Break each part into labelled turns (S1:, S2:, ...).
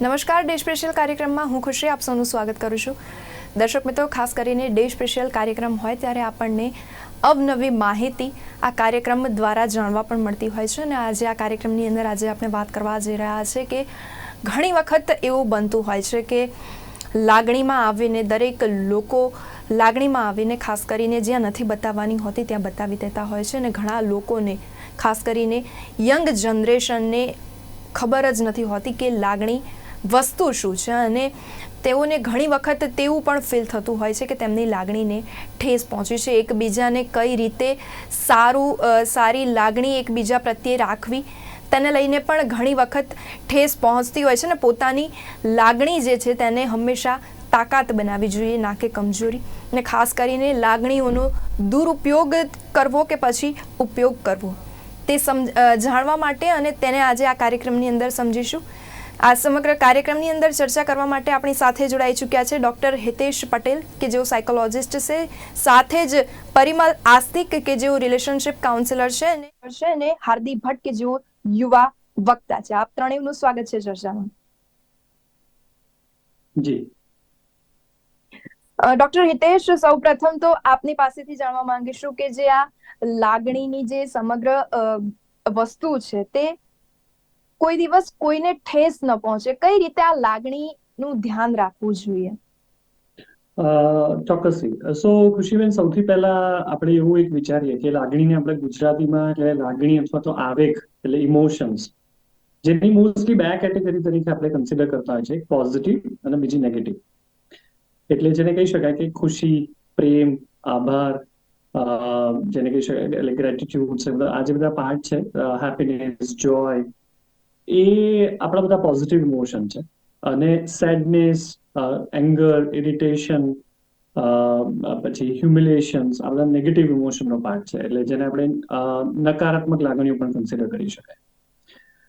S1: નમસ્કાર, day special કાર્યક્રમમાં હું ખુશી આપ સૌનું સ્વાગત કરું છું. દર્શક મિત્રો, ખાસ કરીને ડે સ્પેશિયલ કાર્યક્રમ હોય ત્યારે આપણને અવનવી માહિતી આ કાર્યક્રમ દ્વારા જાણવા પણ મળતી હોય છે અને આજે આ કાર્યક્રમની અંદર આજે આપણે વાત કરવા જઈ રહ્યા છે કે ઘણી વખત એવું બનતું હોય છે કે લાગણીમાં આવીને દરેક લોકો લાગણીમાં આવીને ખાસ કરીને જ્યાં નથી બતાવવાની હોતી ત્યાં બતાવી દેતા હોય છે અને ઘણા લોકોને, ખાસ કરીને યંગ જનરેશનને ખબર જ નથી હોતી કે લાગણી વસ્તુ શું છે અને તેઓને ઘણી વખત તેવું પણ ફીલ થતું હોય છે કે તેમની લાગણીને ઠેસ પહોંચી છે. એકબીજાને કઈ રીતે સારું સારી લાગણી એકબીજા પ્રત્યે રાખવી, તેને લઈને પણ ઘણી વખત ઠેસ પહોંચતી હોય છે ને પોતાની લાગણી જે છે તેને હંમેશા તાકાત બનાવવી જોઈએ, ના કે કમજોરી. ને ખાસ કરીને લાગણીઓનો દુરુપયોગ કરવો કે પછી ઉપયોગ કરવો. તે સમ જાણવા માટે અને તેને આજે આ કાર્યક્રમની અંદર સમજીશું. આ સમગ્ર કાર્યક્રમની અંદર ચર્ચા કરવા માટે આપણી સાથે જોડાઈ ચૂક્યા છે ડૉક્ટર હિતેશ પટેલ કે જેઓ સાયકોલોજિસ્ટ છે સાથે જ પરિમલ આસ્તિક કે જેઓ રિલેશનશિપ કાઉન્સિલર છે અને હાર્દિક ભટ્ટ કે જેઓ યુવા વક્તા છે. આપ ત્રણેયનું સ્વાગત છે ચર્ચામાં.
S2: જી.
S1: અ, હિતેશ હિતેશ સૌપ્રથમ તો આપની પાસેથી જાણવા માંગીશું કે જે આ લાગણીની જે સમગ્ર વસ્તુ છે તે કોઈ દિવસ કોઈને ઠેસ ન પહોંચે. કઈ રીતે આ લાગણીનું ધ્યાન રાખવું જોઈએ?
S2: ચોક્કસથી સો ખુશીબેન, સૌથી પહેલા આપણે એવું એક વિચારીએ કે લાગણીને આપણે ગુજરાતીમાં એટલે લાગણી અથવા તો આવેગ એટલે ઇમોશન્સ જેની મોસ્ટલી બે કેટેગરી તરીકે આપણે કન્સિડર કરતા હોય છે. પોઝિટિવ અને બીજી નેગેટિવ એટલે જેને કહી શકાય કે ખુશી, પ્રેમ, આભાર જેને કહી શકાય એટલે ગ્રેટિટ્યુડ છે આ જે બધા પાર્ટ છે હેપીનેસ જોય એ આપણા બધા પોઝિટિવ ઇમોશન છે. અને સેડનેસ એંગર ઇરિટેશન પછી હ્યુમિલેશન્સ આ બધા નેગેટિવ ઇમોશનનો પાર્ટ છે. એટલે જેને આપણે નકારાત્મક લાગણીઓ પણ કન્સિડર કરી શકાય.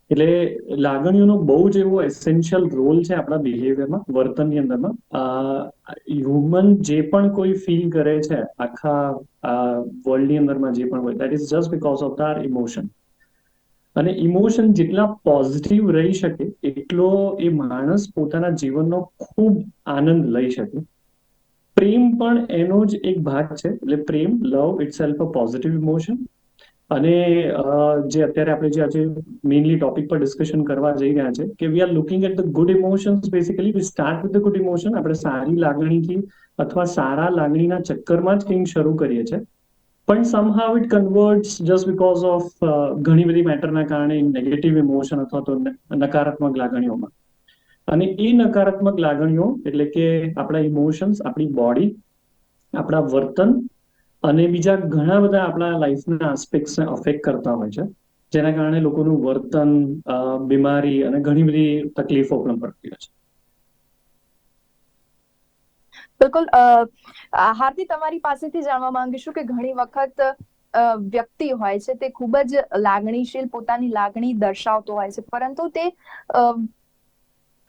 S2: એટલે લાગણીઓનો બહુ જ એવો એસેન્શિયલ રોલ છે આપણા બિહેવિયરમાં વર્તનની અંદરમાં. હ્યુમન જે પણ કોઈ ફીલ કરે છે, આખા વર્લ્ડની અંદરમાં જે પણ હોય that is just because of ધાર ઇમોશન અને ઇમોશન જેટલા પોઝિટિવ રહી શકે, એટલો એ માણસ પોતાના જીવનનો ખૂબ આનંદ લઈ શકે. પ્રેમ પણ એનો જ એક ભાગ છે, એટલે પ્રેમ love itself a positive emotion અને જે અત્યારે આપણે જે આજે મેઇનલી ટોપિક પર ડિસ્કશન કરવા જઈ રહ્યા છે, કે we are looking at the good emotions basically we start with the good emotion આપણે સારી લાગણીથી અથવા સારા લાગણીના ચક્કરમાં જ કંઈક શરૂ કરીએ છીએ. પણ somehow it converts just because of ઘણી બધી મેટરના કારણે નેગેટિવ ઇમોશન અથવા તો નકારાત્મક લાગણીઓમાં. અને એ નકારાત્મક લાગણીઓ એટલે કે આપણા ઇમોશન્સ આપણી બોડી આપણા વર્તન અને બીજા ઘણા બધા આપણા લાઈફના આસ્પેક્ટ્સને અફેક્ટ કરતા હોય છે. જેના કારણે લોકોનું વર્તન બીમારી અને ઘણી બધી તકલીફો પણ પડતી હોય છે.
S1: બિલકુલ હાર્દિક, તમારી પાસેથી જાણવા માંગીશું કે ઘણી વખત વ્યક્તિ હોય છે તે ખૂબ જ લાગણીશીલ, પોતાની લાગણી દર્શાવતો હોય છે. પરંતુ તે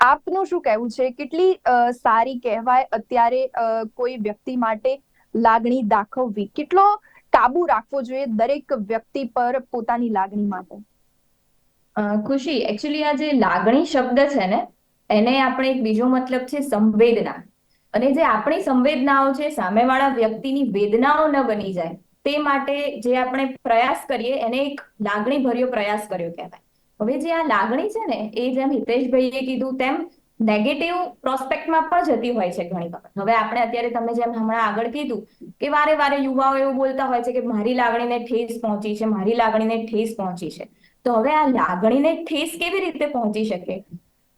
S1: આપનું શું કહેવું છે? કેટલી સારી કહેવાય? અત્યારે કોઈ વ્યક્તિ માટે લાગણી દાખવવી? કેટલો કાબુ રાખવો જોઈએ દરેક વ્યક્તિ પર પોતાની લાગણી માટે?
S3: ખુશી. એકચ્યુઅલી આ જે લાગણી શબ્દ છે ને, એને આપણે એક બીજો મતલબ છે સંવેદના. અને જે આપણી સંવેદનાઓ છે, સામેવાળા વ્યક્તિની વેદનાઓ ન બની જાય, તે માટે જે આપણે પ્રયાસ કરીએ, એને એક લાગણી ભર્યો પ્રયાસ કર્યો કહેવાય. હવે જે આ લાગણી છે ને, એ જેમ હિતેશભાઈએ કીધું, તેમ નેગેટિવ પ્રોસ્પેક્ટમાં પણ જતી હોય છે ઘણી વખત. હવે આપણે અત્યારે તમે જેમ હમણાં આગળ કીધું કે વારે વારે યુવાઓ એવું બોલતા હોય છે કે, મારી લાગણીને ઠેસ પહોંચી છે, મારી લાગણીને ઠેસ પહોંચી છે. તો હવે આ લાગણીને ઠેસ કેવી રીતે પહોંચી શકે?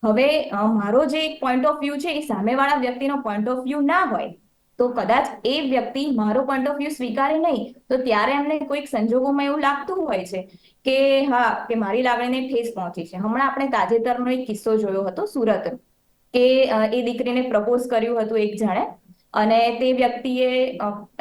S3: હવે મારો જે એક પોઈન્ટ ઓફ વ્યૂ છે, એ સામેવાળા વ્યક્તિનો પોઈન્ટ ઓફ વ્યૂ ના હોય, તો કદાચ એ વ્યક્તિ મારો પોઈન્ટ ઓફ વ્યૂ સ્વીકારે નહીં, તો ત્યારે એમને કોઈક સંજોગોમાં એવું લાગતું હોય છે કે, હા, કે મારી લાગણીને ઠેસ પહોંચી છે. હમણાં આપણે તાજેતરનો એક કિસ્સો જોયો હતો સુરતનો કે એ દીકરીને પ્રપોઝ કર્યું હતું એક જણે, અને તે વ્યક્તિએ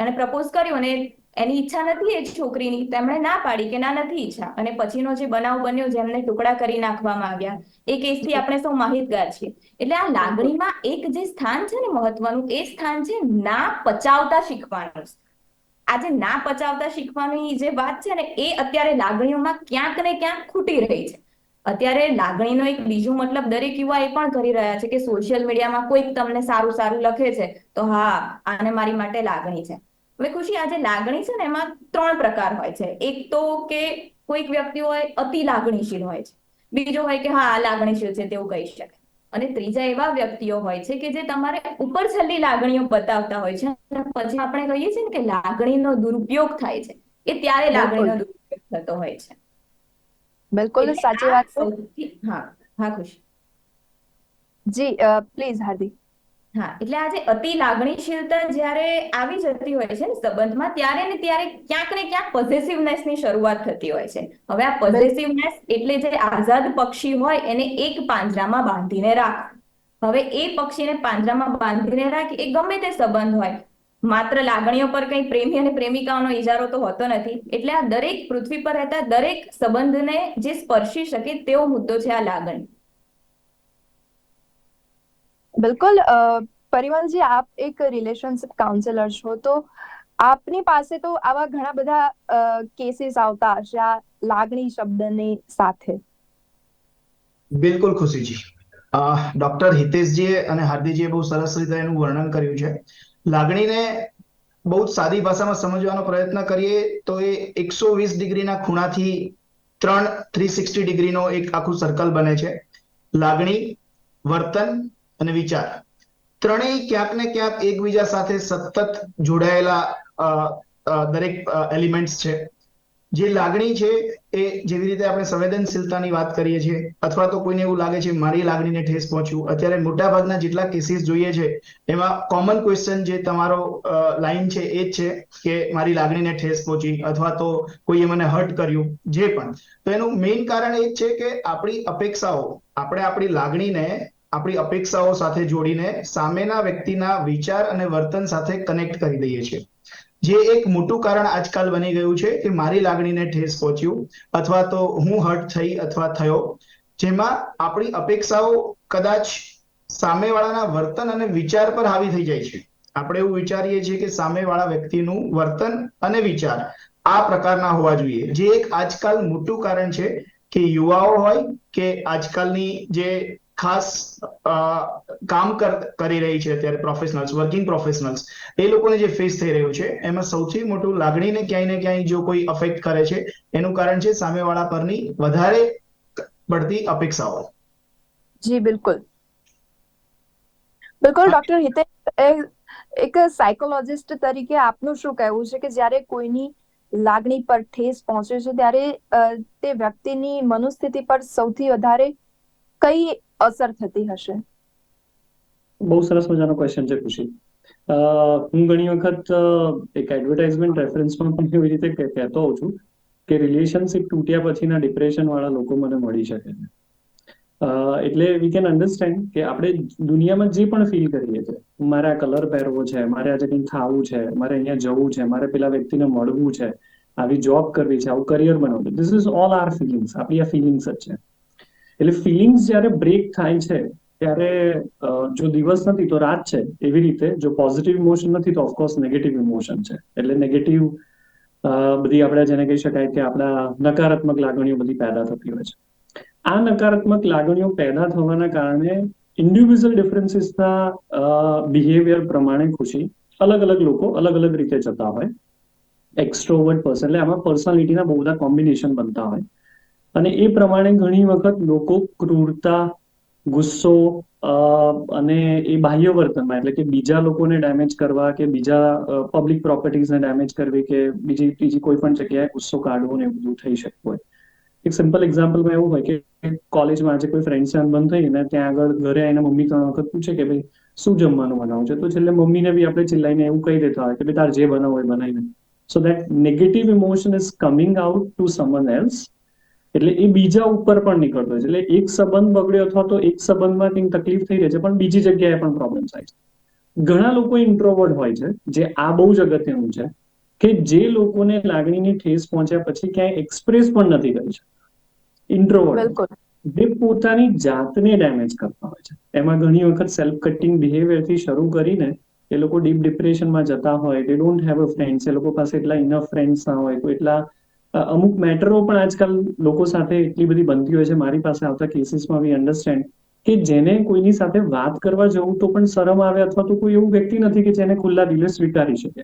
S3: એને પ્રપોઝ કર્યું અને એની ઈચ્છા નથી એ છોકરીની, તેમણે ના પાડી કે ના નથી ઈચ્છા. અને પછીનો જે બનાવ બન્યો જેમને ટુકડા કરી નાખવામાં આવ્યા, એ કેસથી આપણે સૌ માહિતગાર છીએ. એટલે આ લાગણીમાં એક જે સ્થાન છે ને મહત્વનું, એ સ્થાન છે ના પચાવતા શીખવાનું. આજે ના પચાવતા શીખવાની જે વાત છે ને, એ અત્યારે લાગણીઓમાં ક્યાંક ને ક્યાંક ખૂટી રહી છે. અત્યારે લાગણીનો એક બીજો મતલબ દરેક યુવા એ પણ કરી રહ્યા છે કે સોશિયલ મીડિયામાં કોઈક તમને સારું સારું લખે છે, તો હા, આને મારી માટે લાગણી છે. હવે ખુશી આ જે લાગણી છે ને એમાં ત્રણ પ્રકાર હોય છે. એક તો કે કોઈક વ્યક્તિ હોય અતિ લાગણીશીલ હોય છે. બીજો હોય કે હા આ લાગણીશીલ છે તેવું કહી શકે. અને ત્રીજા એવા વ્યક્તિઓ હોય છે કે જે તમારે ઉપર છેલ્લી લાગણીઓ બતાવતા હોય છે. પછી આપણે કહીએ છીએ કે લાગણીનો દુરુપયોગ થાય છે. એ ત્યારે લાગણીનો દુરુપયોગ થતો હોય છે.
S1: બિલકુલ સાચી વાત
S3: હા હા ખુશી.
S1: જી પ્લીઝ હાર્દિક.
S3: હા એટલે આજે અતિ લાગણીશીલતા જ્યારે આવી જતી હોય છે ને સંબંધમાં ત્યારે ને ત્યારે ક્યાંક ને ક્યાંક પોઝેસિવનેસની શરૂઆત થતી હોય છે. હવે આ પોઝેસિવનેસ એટલે જે આઝાદ પક્ષી હોય એને એક પાંજરામાં બાંધીને રાખ. હવે એ પક્ષીને પાંજરામાં બાંધીને રાખ એ ગમે તે સંબંધ હોય. માત્ર લાગણીઓ પર કઈ પ્રેમી અને પ્રેમિકાઓનો ઇજારો તો હોતો નથી. એટલે આ દરેક પૃથ્વી પર રહેતા દરેક સંબંધને જે સ્પર્શી શકે તેવો મુદ્દો છે આ લાગણી.
S1: બિલકુલ પરિમલજી આપ એક રિલેશનશિપ કાઉન્સિલર છો, તો આપની પાસે તો આવા ઘણા બધા કેસીસ આવતા હશે આ લાગણી શબ્દની સાથે.
S4: બિલકુલ ખુશીજી. ડોક્ટર હિતેશજીએ અને હાર્દિકજીએ બહુ સરસ રીતે એનું વર્ણન કર્યું છે. લાગણીને બહુ સાદી ભાષામાં સમજવાનો પ્રયત્ન કરીએ તો એ એકસો વીસ ડિગ્રીના ખૂણાથી ત્રણ થ્રી સિક્સટી ડિગ્રીનો એક આખું સર્કલ બને છે. લાગણી, વર્તન અને વિચાર. ત્રણેય ક્યાંક ને ક્યાંક એકબીજા સાથે સતત જોડાયેલા દરેક એલિમેન્ટ્સ છે. જે લાગણી છે એ જેવી રીતે આપણે સંવેદનશીલતાની વાત કરીએ છીએ, અથવા તો કોઈને એવું લાગે છે મારી લાગણીને ઠેસ પહોંચ્યું. અત્યારે મોટા ભાગના જેટલા કેસીસ જોઈએ છે, એમાં કોમન ક્વેશ્ચન જે તમારો લાઈન છે એ જ છે કે મારી લાગણીને ઠેસ પહોંચી અથવા તો કોઈએ મને હર્ટ કર્યું, જે પણ. તો એનું મેઇન કારણ એ જ છે કે આપણી અપેક્ષાઓ, આપણે આપણી લાગણીને આપણી અપેક્ષાઓ સાથે જોડીને સામેના વ્યક્તિના વિચાર અને વર્તન સાથે કનેક્ટ કરી દઈએ છીએ. જે એક મોટું કારણ આજકાલ બની ગયું છે કે મારી લાગણીને ઠેસ પહોંચ્યું અથવા તો હું હર્ટ થઈ અથવા થયો, જેમાં આપણી અપેક્ષાઓ કદાચ સામેવાળાના વર્તન અને વિચાર પર હાવી થઈ જાય છે. આપણે એવું વિચારીએ છીએ કે સામેવાળા વ્યક્તિનું વર્તન અને વિચાર આ પ્રકારના હોવા જોઈએ. જે એક આજકાલ મોટું કારણ છે કે યુવાઓ હોય કે આજકાલની જે ખાસ કામ કરી રહી છે અત્યારે પ્રોફેશનલ્સ વર્કિંગ પ્રોફેશનલ્સ એ લોકોને જે ફેસ થઈ રહ્યું છે એમાં સૌથી મોટું લાગણીને ક્યાંય ને ક્યાંય જો કોઈ અફેક્ટ કરે છે એનું કારણ છે સામેવાળા પરની વધારે પડતી અપેક્ષાઓ.
S1: જી બિલકુલ. બિલકુલ ડોક્ટર હિતેશ એક સાયકોલોજિસ્ટ તરીકે આપનું શું કહેવું છે કે જ્યારે કોઈની લાગણી પર ઠેસ પહોંચે છે ત્યારે તે વ્યક્તિની મનુસ્થિતિ પર સૌથી વધારે કઈ અસર થતી હશે?
S2: બહુ સરસ મજાનો ક્વેશ્ચન છે ખુશી. હું ઘણી વખત એક એડવર્ટાઇઝમેન્ટ રેફરન્સમાં પણ એવી રીતે કહેતો હોઉં છું કે રિલેશનશિપ તૂટ્યા પછીના ડિપ્રેશન વાળા લોકો મને મળી શકે છે. એટલે વી કેન અન્ડરસ્ટેન્ડ કે આપણે દુનિયામાં જે પણ ફીલ કરીએ છીએ, મારે આ કલર પહેરવો છે, મારે આજે કંઈક ખાવું છે, મારે અહીંયા જવું છે, મારે પેલા વ્યક્તિને મળવું છે, આવી જોબ કરવી છે, આવું કરિયર બનાવવું this is all are feelings આપણી આ ફિલિંગ્સ જ છે. એટલે ફિલિંગ્સ જ્યારે બ્રેક થાય છે, ત્યારે જો દિવસ નથી તો રાત છે, એવી રીતે જો પોઝિટિવ ઇમોશન નથી તો ઓફકોર્સ નેગેટિવ ઇમોશન છે. એટલે નેગેટિવ બધી આપણે જેને કહી શકાય કે આપણા નકારાત્મક લાગણીઓ બધી પેદા થતી હોય છે. આ નકારાત્મક લાગણીઓ પેદા થવાના કારણે ઇન્ડિવિજ્યુઅલ ડિફરન્સીસના બિહેવિયર પ્રમાણે ખુશી અલગ અલગ લોકો અલગ અલગ રીતે જતા હોય. એક્સ્ટ્રોવર્ટ પર્સન એટલે આમાં પર્સનાલિટીના બહુ બધા કોમ્બિનેશન બનતા હોય. અને એ પ્રમાણે ઘણી વખત લોકો ક્રૂરતા, ગુસ્સો અને એ બાહ્ય વર્તનમાં, એટલે કે બીજા લોકોને ડેમેજ કરવા કે બીજા પબ્લિક પ્રોપર્ટીઝને ડેમેજ કરવી કે બીજી બીજી કોઈ પણ જગ્યાએ ગુસ્સો કાઢવો ને એવું બધું થઈ શકતું હોય. એક સિમ્પલ એક્ઝામ્પલમાં એવું હોય કે કોલેજમાં આજે કોઈ ફ્રેન્ડ સાથે બંધ થઈ ને ત્યાં આગળ ઘરે આવીને મમ્મી ત્રણ વખત પૂછે કે ભાઈ, શું જમવાનું બનાવું છે? તો છેલ્લે મમ્મીને બી આપણે ચિલ્લાઈને એવું કહી દેતા હોય કે ભાઈ તાર જે બનાવો એ બનાવીને. So that negative emotion is coming out to someone else એટલે એ બીજા ઉપર પણ નીકળતો હોય છે. એટલે એક સંબંધ બગડ્યો અથવા તો એક સંબંધમાં કંઈક તકલીફ થઈ રહી છે પણ બીજી જગ્યાએ પણ પ્રોબ્લેમ થાય છે. ઘણા લોકો ઇન્ટ્રોવર્ડ હોય છે જે આ બહુ જ અગત્યનું છે કે જે લોકોને લાગણીની ઠેસ પહોંચ્યા પછી ક્યાંય એક્સપ્રેસ પણ નથી કરી શકતા. ઇન્ટ્રોવર્ટ જે પોતાની જાતને ડેમેજ કરતા હોય છે. એમાં ઘણી વખત સેલ્ફ કટિંગ બિહેવિયરથી શરૂ કરીને એ લોકો ડીપ ડિપ્રેશનમાં જતા હોય. They don't have a friends એ લોકો પાસે એટલા ઇનફ ફ્રેન્ડ્સ ના હોય કોઈ એટલા અમુક મેટરો પણ આજકાલ લોકો સાથે એટલી બધી બનતી હોય છે. મારી પાસે આવતા કેસીસમાં વી અન્ડરસ્ટેન્ડ કે જેને કોઈની સાથે વાત કરવા જવું તો પણ શરમ આવે અથવા તો કોઈ એવું વ્યક્તિ નથી કે જેને ખુલ્લા દિલે સ્વીકારી શકે.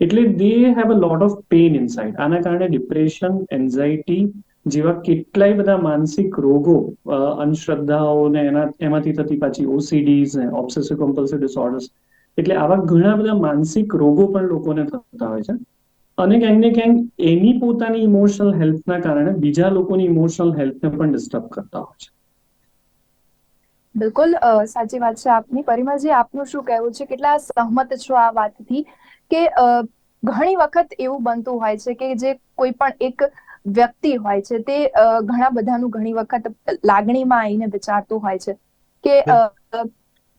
S2: એટલે they have a lot of pain inside આના કારણે ડિપ્રેશન એન્ઝાઇટી જેવા કેટલાય બધા માનસિક રોગો અંધશ્રદ્ધાઓ ને એના, એમાંથી થતી પાછી ઓસીડીઝ ને ઓબ્સેસિવ કમ્પલ્સિવ ડિસઓર્ડર્સ એટલે આવા ઘણા બધા માનસિક રોગો પણ લોકોને થતા હોય છે. અને ક્યાંક ને ક્યાંક એની પોતાની ઇમોશનલ હેલ્થના કારણે બીજા લોકોની ઇમોશનલ હેલ્થને પણ ડિસ્ટર્બ કરતા હોય છે.
S1: બિલકુલ સાચી વાત છે આપની. પરિમલજી આપનું શું કહેવું છે? કેટલા સહમત છો આ વાતથી કે ઘણી વખત એવું બનતું હોય છે કે જે કોઈ પણ એક વ્યક્તિ હોય છે તે ઘણા બધાનું ઘણી વખત લાગણીમાં આવીને વિચારતું હોય છે કે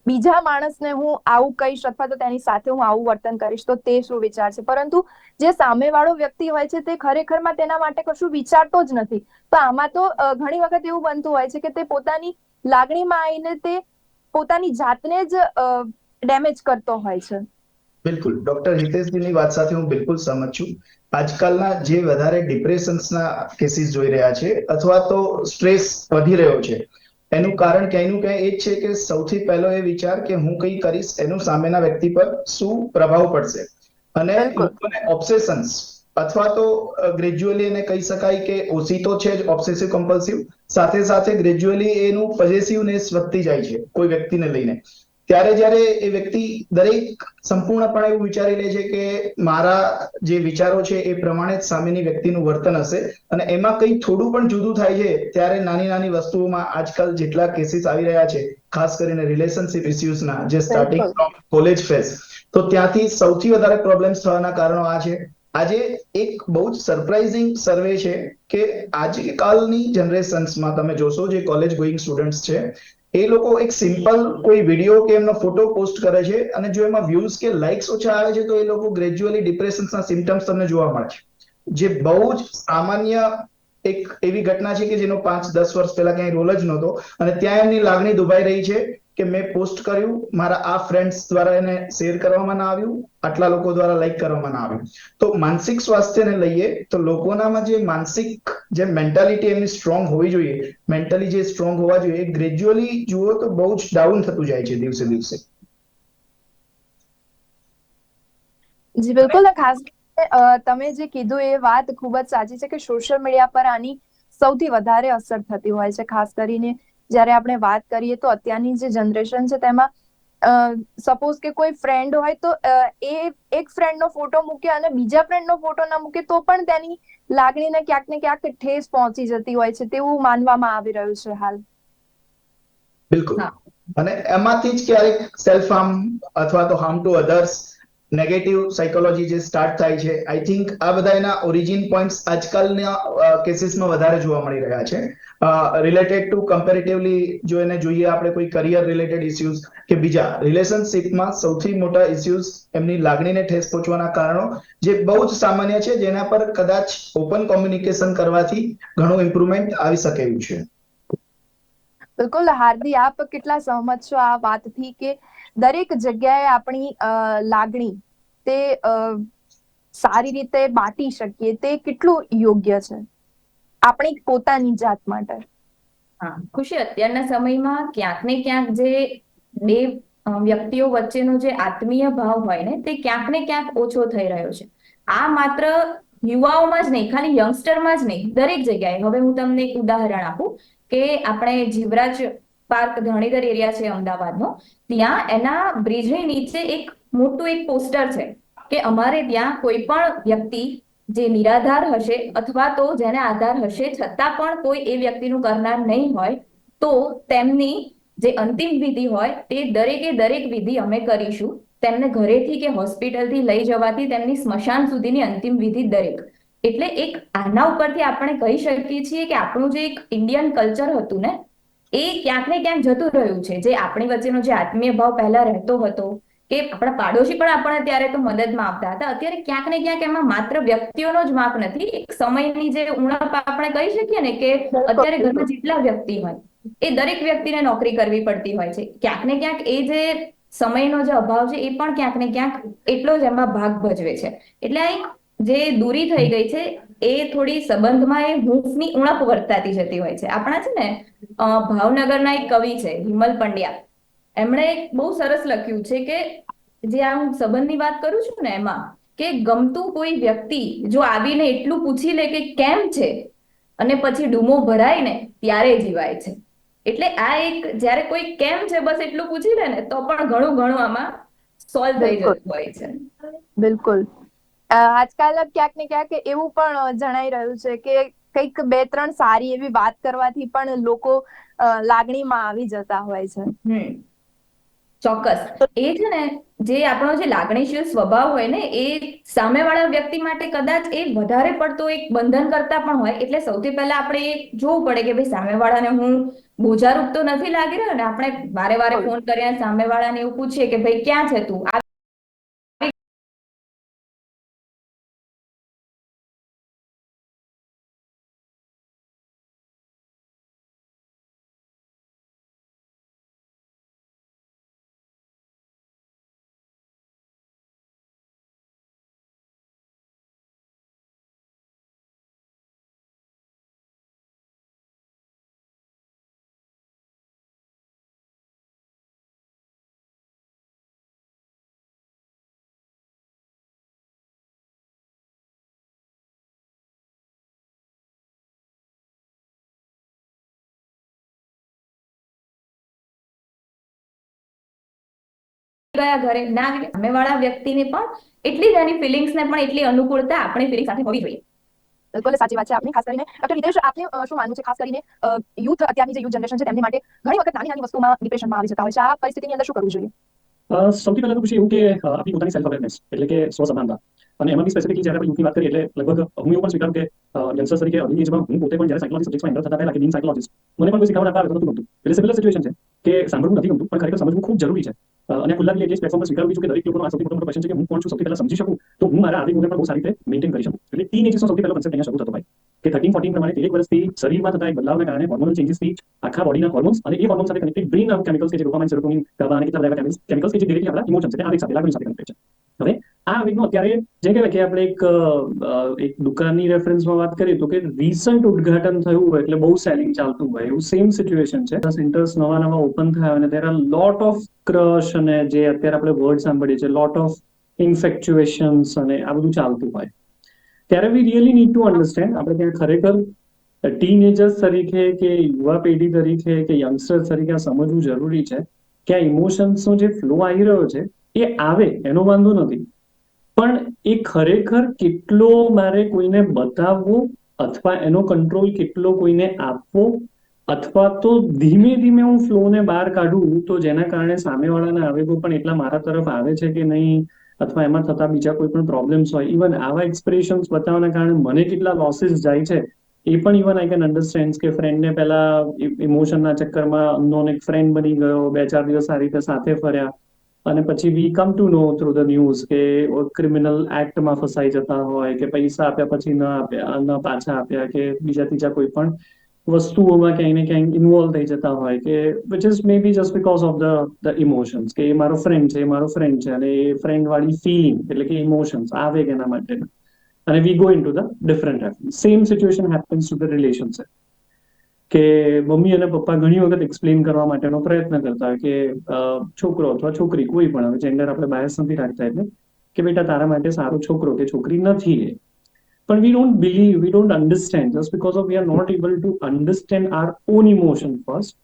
S1: બીજા માણસને હું આવું કહીશ અથવા તો તેની સાથે હું આવું વર્તન કરીશ, તો તે શું વિચાર છે? પરંતુ જે સામેવાળો વ્યક્તિ હોય છે તે ખરેખરમાં તેના માટે કશું વિચારતો જ નથી. તો આમાં તો ઘણી વખત એવું બનતું હોય છે કે તે પોતાની લાગણીમાં આવીને તે પોતાની જાતને જ ડેમેજ કરતો હોય છે.
S4: બિલકુલ. ડોક્ટર હિતેશજીની વાત સાથે હું બિલકુલ સહમત છું. આજકાલના જે વધારે ડિપ્રેશન્સના કેસીસ જોઈ રહ્યા છે અથવા તો સ્ટ્રેસ વધી રહ્યો છે. એનું કારણ ક્યાંયનું ક્યાંય એ જ છે કે સૌથી પહેલો એ વિચાર કે હું કંઈ કરીશ એનું સામેના વ્યક્તિ પર શું પ્રભાવ પડશે? અને ઓબ્સેશન્સ અથવા તો ગ્રેજ્યુઅલી એને કહી શકાય કે ઓછી તો છે જ ઓબ્સેસિવ કમ્પલ્સિવ સાથે સાથે ગ્રેજ્યુઅલી એનું પોઝેસિવનેસ વધતી જાય છે કોઈ વ્યક્તિને લઈને. ત્યારે જ્યારે એ વ્યક્તિ દરેક સંપૂર્ણપણે એવું વિચારી લે છે કે મારા જે વિચારો છે એ પ્રમાણે જ સામેની વ્યક્તિનું વર્તન હશે અને એમાં કંઈ થોડું પણ જુદું થાય છે ત્યારે નાની નાની વસ્તુઓમાં આજકાલ જેટલા કેસીસ આવી રહ્યા છે ખાસ કરીને રિલેશનશિપ ઇસ્યુઝના જે સ્ટાર્ટિંગ
S1: ફ્રોમ
S4: કોલેજ ફેસ તો ત્યાંથી સૌથી વધારે પ્રોબ્લેમ્સ થવાના કારણો આ છે. આજે એક બહુ જ સરપ્રાઇઝિંગ સર્વે છે કે આજકાલની જનરેશન્સમાં તમે જોશો જે કોલેજ ગોઈંગ સ્ટુડન્ટ્સ છે એ લોકો એક સિમ્પલ કોઈ વીડિયો કે એમનો ફોટો પોસ્ટ કરે છે અને જો એમાં વ્યૂઝ કે લાઇક્સ ઓછા આવે છે તો એ લોકો ગ્રેજ્યુઅલી ડિપ્રેશન્સના સિમ્ટમ્સ તમને જોવા મળે છે. જે બહુ જ સામાન્ય એક એવી ઘટના છે કે જેનો પાંચ દસ વર્ષ પહેલા ક્યાંય રોલ જ નહોતો અને ત્યાં એમની લાગણી દુભાઈ રહી છે કે મેં પોસ્ટ કર્યું, મારા આ ફ્રેન્ડ્સ દ્વારા એને શેર કરવામાં ના આવ્યું, આટલા લોકો દ્વારા લાઈક કરવામાં આવ્યું. તો માનસિક સ્વાસ્થ્યને લઈએ, તો લોકોનામાં જે માનસિક જે મેન્ટાલિટી એમની સ્ટ્રોંગ હોવી જોઈએ મેન્ટલી જે સ્ટ્રોંગ હોવા જોઈએ ગ્રેજ્યુઅલી જુઓ તો બહુ જ ડાઉન થતું જાય છે દિવસે દિવસે.
S1: જી, બિલકુલ. ખાસ તમે જે કીધું એ વાત ખૂબ જ સાચી છે કે સોશિયલ મીડિયા પર આની સૌથી વધારે અસર થતી હોય છે, ખાસ કરીને જ્યારે આપણે વાત કરીએ તો અત્યારની જે જનરેશન છે તેમાં સપોઝ કે કોઈ ફ્રેન્ડ હોય તો એ એક ફ્રેન્ડનો ફોટો મૂકે અને બીજા ફ્રેન્ડનો ફોટો ના મૂકે તો પણ તેની લાગણીને ક્યાંક ને ક્યાંક ઠેસ પહોંચી જતી હોય છે તેવું માનવામાં આવી રહ્યું છે હાલ.
S4: બિલકુલ. અને એમાંથી જ ક્યારેક સેલ્ફ હાર્મ અથવા તો harm to others negative psychology જે સ્ટાર્ટ થાય છે આઈ થિંક આ બધા એના ઓરિજિન પોઈન્ટ્સ આજકાલના કેસીસમાં વધારે જોવા મળી રહ્યા છે. રિલેટેડ ટુ કમ્પેરેટિવલી જો એને જોઈએ આપણે કોઈ કરિયર રિલેટેડ ઇસ્યુઝ કે બીજા રિલેશનશિપમાં સૌથી મોટા ઇસ્યુઝ એમની લાગણીને ઠેસ પહોંચવાના કારણો જે બહુ જ સામાન્ય છે, જેના પર કદાચ ઓપન કોમ્યુનિકેશન કરવાથી ઘણું ઇમ્પ્રુવમેન્ટ આવી શકે એવું છે.
S1: બિલકુલ હાર્દી આપ કેટલા સહમત છો આ વાતથી કે દરેક જગ્યાએ આપણી લાગણી તે સારી રીતે બાટી શકીએ તે કેટલું યોગ્ય છે? આપણી પોતાની જાત માટે.
S3: હા, ખુશી. અત્યારના સમયમાં ક્યાંક ને ક્યાંક જે બે વ્યક્તિઓ વચ્ચેનો જે આત્મીય ભાવ હોય ને, તે ક્યાંક ને ક્યાંક ઓછો થઈ રહ્યો છે. આ માત્ર યુવાઓમાં જ નહીં, ખાલી યંગસ્ટરમાં જ નહીં, દરેક જગ્યાએ. હવે હું તમને એક ઉદાહરણ આપું કે આપણે જીવરાજ પાર્ક ધણીધર એરિયા છે અમદાવાદનો. ત્યાં એના બ્રિજની નીચે એક મોટું એક પોસ્ટર છે કે અમારે ત્યાં કોઈ પણ વ્યક્તિ જે નિરાધાર હશે અથવા તો જેને આધાર હશે, છતાં પણ કોઈ એ વ્યક્તિનું કરનાર નહીં હોય, તો તેમની જે અંતિમ વિધિ હોય, તે દરેકે દરેક વિધિ અમે કરીશું. તેમને ઘરેથી કે હોસ્પિટલથી લઈ જવાથી તેમની સ્મશાન સુધીની અંતિમ વિધિ દરેક. એટલે એક આના ઉપરથી આપણે કહી શકીએ છીએ કે આપણું જે એક ઇન્ડિયન કલ્ચર હતું ને, એ ક્યાંક ને ક્યાંક જતું રહ્યું છે. જે આપણી વચ્ચેનો જે આત્મીય ભાવ પહેલા રહેતો હતો કે આપણા પાડોશી પણ આપણને ત્યારે તો મદદમાં આવતા હતા. અત્યારે ક્યાંક ને ક્યાંક એમાં માત્ર વ્યક્તિઓનો જ માપ નથી એક સમયની જે ઉણપ આપણે કહી શકીએ ને કે અત્યારે ઘરમાં જેટલા વ્યક્તિ હોય એ દરેક વ્યક્તિને નોકરી કરવી પડતી હોય છે. ક્યાંક ને ક્યાંક એ જે સમયનો જે અભાવ છે એ પણ ક્યાંક ને ક્યાંક એટલો જ એમાં ભાગ ભજવે છે. એટલે આ એક જે દૂરી થઈ ગઈ છે એ થોડી સંબંધમાં એ હૂંફની ઉણપ વર્તાતી જતી હોય છે. આપણા છે ને ભાવનગરના એક કવિ છે હિમલ પંડ્યા. એમણે એક બહુ સરસ લખ્યું છે કે જે આ હું સંબંધની વાત કરું છું ને એમાં કે ગમતું કોઈ વ્યક્તિ જો આવીને એટલું પૂછી લે કે કેમ છે અને પછી ડૂમો ભરાય ને ત્યારે જીવાય છે. એટલે આ એક જ્યારે કોઈ કેમ છે બસ એટલું પૂછી લે ને તો પણ ઘણું ઘણું આમાં સોલ્વ થઈ. જતું હોય છે.
S1: બિલકુલ. આજકાલ ક્યાંક ને ક્યાંક એવું પણ જણાઈ રહ્યું છે કે કંઈક બે ત્રણ સારી એવી વાત કરવાથી પણ લોકો લાગણીમાં આવી જતા હોય છે.
S3: ચોક્કસ. એ છે ને જે આપણો જે લાગણીશીલ સ્વભાવ હોય ને એ સામેવાળા વ્યક્તિ માટે કદાચ એ વધારે પડતો એક બંધન કરતા પણ હોય. એટલે સૌથી પહેલા આપણે એ જોવું પડે કે ભાઈ સામેવાળાને હું બોજારૂપ તો નથી લાગી રહ્યો ને? આપણે વારે વારે ફોન કરીને સામેવાળાને એવું પૂછીએ કે ભાઈ ક્યાં છે તું? ગયા ઘરે. ના સામેવાળા વ્યક્તિને પણ એટલી જ એની ફિલિંગ્સને પણ એટલી અનુકૂળતા આપણી ફિલિંગ સાથે હોવી જોઈએ.
S1: બિલકુલ સાચી વાત છે આપની ખાસ કરીને. ડોક્ટર હિતેશ આપને શું માનવું છે? ખાસ કરીને યુથ અત્યારની જે યુથ જનરેશન છે તેમની માટે ઘણી વખત નાની નાની વસ્તુમાં ડિપ્રેશનમાં આવી જતા હોય છે. આ પરિસ્થિતિની અંદર શું કરવું જોઈએ?
S2: સૌથી પહેલા તો પૂછે એવું કે આપણી પોતાની સેલ્ફ અવેરનેસ એટલે કે સ્વસમાનતા અને એમાં બી સ્પેસિફિકલી જ્યારે આપણે યુથની વાત કરીએ એટલે લગભગ હું એવું પણ સ્વીકારું કે યંગસ્ટર્સ તરીકે અર્લી એજમાં હું પોતે પણ જ્યારે સાયકોલોજી સબ્જેક્ટમાં એન્ટર થતા પહેલા કે બિન સાયકોલોજીસ્ટ મને પણ કોઈ શીખવવા આપવા નહોતું એટલે સિમિલર સિચ્યુએશન છે કે સાંભળવું નથી ગમતું પણ ખરેખર સમજવું ખૂબ જરૂરી છે. અને ખુલ્લા એટલે પ્લેટફોર્મ પર સ્વીકારું છું કે દરેક લોકોનો આ સૌથી મોટો પ્રશ્ન છે કે હું કોણ છું? સૌથી પહેલા સમજી શકું? તો હું મારા આવેગોને પણ બહુ સારી રીતે મેન્ટેન કરી શકું. એટલે ટીન એજીસનો સૌથી પહેલો કન્સેપ્ટ અહીંયા શરૂ થતો હોય. કે થર્ટીન ફોર્ટીન પ્રમાણે એક વર્ષથી શરીરમાં થતા એક બદલાવના કારણે હોર્મોનલ ચેન્જીસથી આખા બોડીના હોર્મોન્સ અને એ હોર્મોન સાથે કનેક્ટેડ બ્રેન કેમિકલ્સ કે જે ડોપામાઇન સેરોટોનિન ગાબા અને કેટલા બધા કેમિકલ્સ કે જે ડિરેક્ટલી આપણા ઇમોશન તે આવેગ સાથે લાગણી સાથે કનેક્ટેડ છે. હવે આ આવેગનો અત્યારે જે કહેવાય કે આપણે એક એક દુકાનની રેફરન્સમાં વાત કરીએ તો કે રિસન્ટ ઉદઘાટન થયું હોય એટલે બહુ સેલિંગ ચાલતું હોય એવું સેમ સિચ્યુએશન છે. સેન્ટર્સ નવા નવા ઓપન થયા અને ત્યારે લોટ ઓફ ક્રશ અને જે અત્યારે આપણે વર્ડ સાંભળીએ છીએ લોટ ઓફ ઇન્ફેક્ચ્યુએશન્સ અને આ બધું ચાલતું હોય. ત્યારે we really need to understand આપણે ત્યાં ખરેખર ટીનેજર્સ તરીકે કે યુવા પેઢી તરીકે કે યંગસ્ટર્સ તરીકે સમજવું જરૂરી છે કે આ ઇમોશન્સનો જે ફ્લો આવી રહ્યો છે, એ આવે, એનો વાંધો નથી. પણ એ ખરેખર કેટલો મારે કોઈને બતાવવો અથવા એનો કંટ્રોલ કેટલો કોઈને આપવો અથવા તો ધીમે ધીમે હું ફ્લોને બહાર કાઢું તો જેના કારણે સામેવાળાના આવેગો પણ એટલા મારા તરફ આવે છે કે નહીં અથવા એમાં થતા બીજા કોઈ પણ પ્રોબ્લેમ્સ હોય. ઇવન આવા એક્સપ્રેશન્સ બતાવવાના કારણે મને કેટલા લોસીસ જાય છે, એ પણ ઇવન આઈ કેન અન્ડરસ્ટેન્ડ કે ફ્રેન્ડને પહેલા ઇમોશનના ચક્કરમાં અમનોન એક ફ્રેન્ડ બની ગયો, બે ચાર દિવસ સારી રીતે સાથે ફર્યા અને પછી we come to know through the news કે ક્રિમિનલ એક્ટમાં ફસાઈ જતા હોય, કે પૈસા આપ્યા પછી ન આપ્યા, ન પાછા આપ્યા, કે બીજા ત્રીજા કોઈ પણ વસ્તુઓમાં ક્યાંય ને ક્યાંય ઇન્વોલ્વ થઈ જતા હોય કે which is maybe just because of the the emotions કે એ મારો ફ્રેન્ડ છે, એ મારો ફ્રેન્ડ છે, અને એ ફ્રેન્ડ વાળી ફિલિંગ એટલે કે ઇમોશન્સ આવેગ એના માટે. અને we go in to the different same situation happens to the relationship કે મમ્મી અને પપ્પા ઘણી વખત એક્સપ્લેન કરવા માટેનો પ્રયત્ન કરતા હોય કે છોકરો અથવા છોકરી, કોઈ પણ, હવે જેન્ડર આપણે બાયસ નથી રાખતા એટલે, કે બેટા તારા માટે સારો છોકરો કે છોકરી નથી પણ we don't believe we don't understand just because of we are not able to understand our own emotion first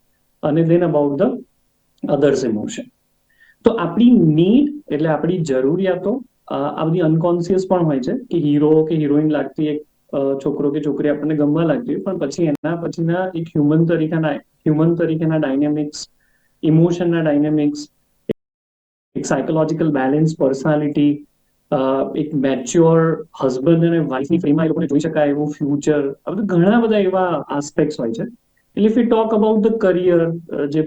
S2: અને then about the others emotion તો આપણી નીડ એટલે આપણી જરૂરિયાતો આ બધી અનકોન્શિયસ પણ હોય છે, કે હીરો કે હિરોઈન લાગતી એક છોકરો કે છોકરી આપણને ગમવા લાગતી હોય, પણ પછી એના પછીના એક હ્યુમન તરીકેના હ્યુમન તરીકેના ડાયનેમિક્સ ઇમોશનના ડાયનેમિક્સ એક સાયકોલોજીકલ બેલેન્સ પર્સનાલિટી એક મેચ્યોર હસબન્ડ અને વાઇફની ફ્રેમમાં એ લોકોને જોઈ શકાય એવું ફ્યુચર આ બધું ઘણા બધા એવા આસ્પેક્ટ હોય છે. એટલે if you talk about the career જે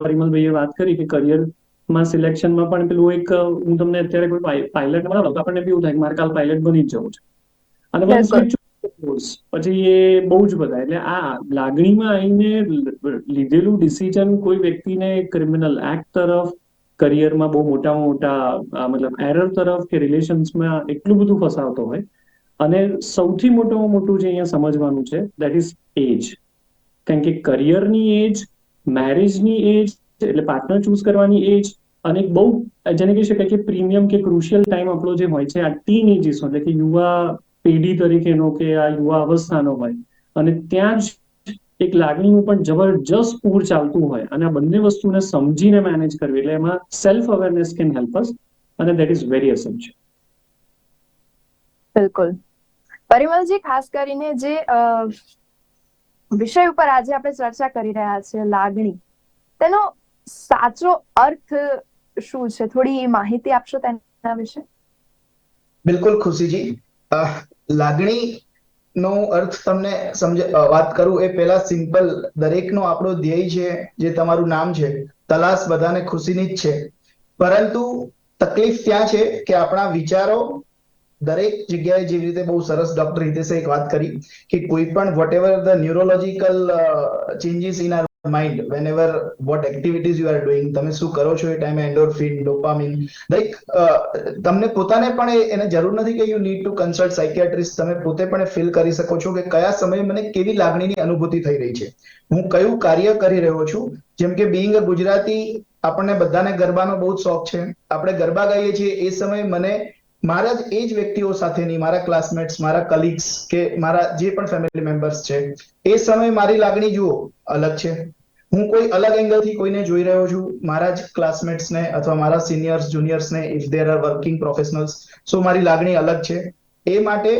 S2: પરિમલભાઈએ વાત કરી કે કરિયરમાં સિલેક્શનમાં પણ પેલું એક હું તમને અત્યારે કોઈ પાયલટ બનાવું તો આપણને એવું થાય કે મારે કાલ પાયલટ બની જ જવું છે. અને પછી એ બહુ જ બધા એટલે આ લાગણીમાં આવીને લીધેલું ડિસિઝન કોઈ વ્યક્તિને ક્રિમિનલ એક્ટ તરફ કરિયરમાં બહુ મોટા મોટા મતલબ એરર તરફ કે રિલેશન્સમાં એટલું બધું ફસાવતો હોય. અને સૌથી મોટામાં મોટું જે અહીંયા સમજવાનું છે દેટ ઇઝ એજ કારણ કે કરિયરની એજ મેરેજની એજ એટલે પાર્ટનર ચૂઝ કરવાની એજ અને બહુ, જેને કહી શકાય કે પ્રીમિયમ કે ક્રુશિયલ ટાઈમ આપણો જે હોય છે, આ ટીન એજીસ એટલે કે યુવા પેઢી તરીકેનો કે આ યુવા અવસ્થાનો હોય. અને ત્યાં જ એક લાગણીનું પણ જબરજસ્ત પૂર ચાલતું હોય અને આ બંને વસ્તુને સમજીને મેનેજ કરવી એટલે એમાં self awareness can help us અને દેટ ઇઝ વેરી એસેન્શિયલ
S1: બિલકુલ. પરિમલજી ખાસ કરીને જે વિષય ઉપર આજે આપણે ચર્ચા કરી રહ્યા છીએ લાગણી તેનો સાચો અર્થ શું છે? થોડી માહિતી આપશો તેના વિશે?
S4: બિલકુલ ખુશીજી. લાગણી નો અર્થ તમને સમજ વાત કરું એ પહેલા સિમ્પલ દરેકનો આપણો ધ્યેય છે, જે તમારું નામ છે, તલાશ બધાને ખુશીની જ છે. પરંતુ તકલીફ ત્યાં છે કે આપણા વિચારો દરેક જગ્યાએ જેવી રીતે બહુ સરસ ડોક્ટર હિતેશે એક વાત કરી કે કોઈ પણ whatever the neurological changes in our whenever what activities you are doing તમે શું કરો છો એ ટાઈમે એન્ડોરફિન ડોપામિન લાઈક તમને પોતાને પણ એને જરૂર નથી કે you need to consult psychiatrist તમે પોતે પણ ફીલ કરી શકો છો કે કયા સમયે મને કેવી લાગણીની અનુભૂતિ થઈ રહી છે. હું કયું કાર્ય કરી રહ્યો છું? જેમ કે બિંગ અ ગુજરાતી આપણને બધાને ગરબાનો બહુ શોખ છે. આપણે ગરબા ગાઈએ છીએ, એ સમયે મને મારા જ એ જ વ્યક્તિઓ સાથેની, મારા ક્લાસમેટ્સ મારા કલીગ્સ કે મારા જે પણ ફેમિલી મેમ્બર્સ છે, એ સમયે મારી લાગણી જુઓ, અલગ છે. હું કોઈ અલગ એંગલથી કોઈને જોઈ રહ્યો છું. મારા જ ક્લાસમેટ્સને અથવા મારા seniors જુનિયર્સને if there are working professionals so મારી લાગણી અલગ છે. એ માટે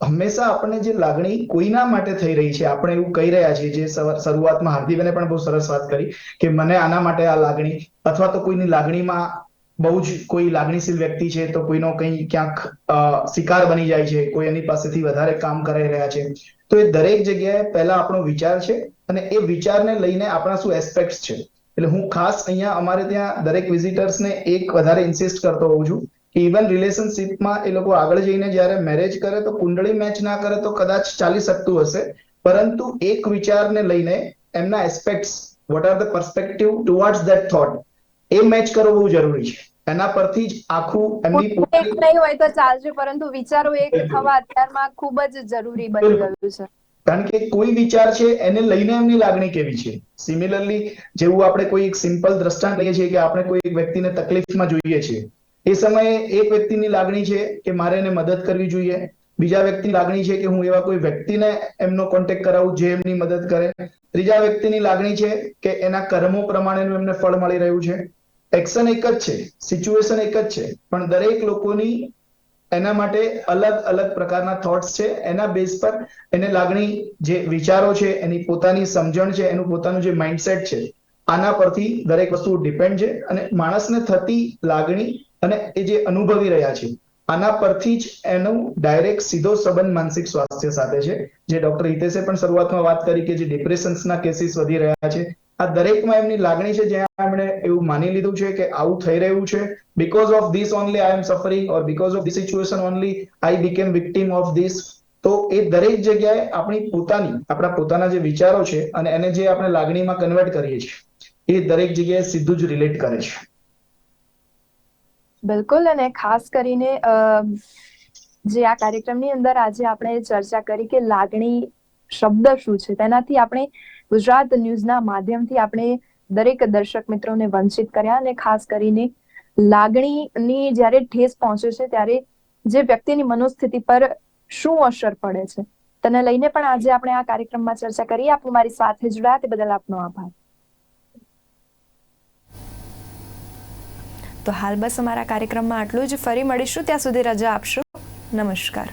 S4: હંમેશા આપણને જે લાગણી કોઈના માટે થઈ રહી છે, આપણે એવું કહી રહ્યા છીએ, જે શરૂઆતમાં હાર્દિકબેને પણ બહુ સરસ વાત કરી, કે મને આના માટે આ લાગણી, અથવા તો કોઈની લાગણીમાં બહુ જ કોઈ લાગણીશીલ વ્યક્તિ છે, તો કોઈનો કંઈ ક્યાંક શિકાર બની જાય છે, કોઈ એની પાસેથી વધારે કામ કરાઈ રહ્યા છે. તો એ દરેક જગ્યાએ પહેલા આપણો વિચાર છે અને એ વિચારને લઈને આપણા શું એસ્પેક્ટ છે. એટલે હું ખાસ અહીંયા અમારે ત્યાં દરેક વિઝિટર્સને એક વધારે ઇન્સિસ્ટ કરતો હોઉં છું કે ઇવન રિલેશનશિપમાં એ લોકો આગળ જઈને જ્યારે મેરેજ કરે તો કુંડળી મેચ ના કરે તો કદાચ ચાલી શકતું હશે. પરંતુ એક વિચારને લઈને એમના aspects what are the perspective towards that thought A match કરવો બહુ જરૂરી છે. એના પરથી જ આખું એમની પોતાની
S1: નહીં હોય તો ચાલશે પરંતુ વિચારો એક થવા અત્યારમાં ખૂબ જ જરૂરી બની ગયું છે.
S4: કારણ કે કોઈ વિચાર છે એને લઈને એમની લાગણી કેવી છે? સિમિલરલી જેવું આપણે કોઈ એક સિમ્પલ દ્રષ્ટાંત લઈએ છીએ કે આપણે કોઈ એક વ્યક્તિને તકલીફમાં જોઈએ છીએ એ સમયે એક વ્યક્તિની લાગણી છે કે મારે એને મદદ કરવી જોઈએ. બીજા વ્યક્તિની લાગણી છે કે હું એવા કોઈ વ્યક્તિને એમનો કોન્ટેક્ટ કરાવું જે એમની મદદ કરે. ત્રીજા વ્યક્તિની લાગણી છે કે એના કર્મો પ્રમાણેનું એમને ફળ મળી રહ્યું છે. એક્શન એક જ છે સિચ્યુએશન એક જ છે, પણ દરેક લોકોની એના માટે અલગ અલગ પ્રકારના થોટ્સ છે, એના બેઝ પર એને લાગણી જે વિચારો છે, એની પોતાની સમજણ છે, એનું પોતાનું જે માઇન્ડસેટ છે, આના પરથી દરેક વસ્તુ ડિપેન્ડ છે અને માણસને થતી લાગણી અને એ જે અનુભવી રહ્યા છે, આના પરથી જ એનું ડાયરેક્ટ સીધો સંબંધ માનસિક સ્વાસ્થ્ય સાથે છે, જે ડોક્ટર હિતેશે પણ શરૂઆતમાં વાત કરી કે જે ડિપ્રેશન્સના કેસીસ વધી રહ્યા છે આ દરેકમાં એમની લાગણી છે, જ્યાં એમણે એવું માની લીધું છે કે આવું થઈ રહ્યું છે. Because of this only I am suffering or because of this situation only I became victim of this તો એ દરેક જગ્યાએ આપણી પોતાની, આપણા પોતાના જે વિચારો છે અને એને જે આપણે લાગણીમાં કન્વર્ટ કરીએ છીએ, એ દરેક જગ્યાએ સીધું જ રિલેટ કરે છે.
S1: બિલકુલ, અને ખાસ કરીને જે આ કાર્યક્રમની અંદર આજે આપણે ચર્ચા કરી કે લાગણી શબ્દ શું છે, તેનાથી આપણે ગુજરાત ન્યૂઝના માધ્યમથી આપણે દરેક દર્શક મિત્રોને વંચિત કર્યા અને ખાસ કરીને લાગણીની જ્યારે ઠેસ પહોંચે છે, ત્યારે જે વ્યક્તિની મનોસ્થિતિ પર શું અસર પડે છે, તેને લઈને પણ આજે આપણે આ કાર્યક્રમમાં ચર્ચા કરી. આપ મારી સાથે જોડાયા તે બદલ આપનો આભાર. તો હાલ બસ અમારા કાર્યક્રમમાં આટલું જ. ફરી મળીશું. ત્યાં સુધી રજા આપશો. નમસ્કાર.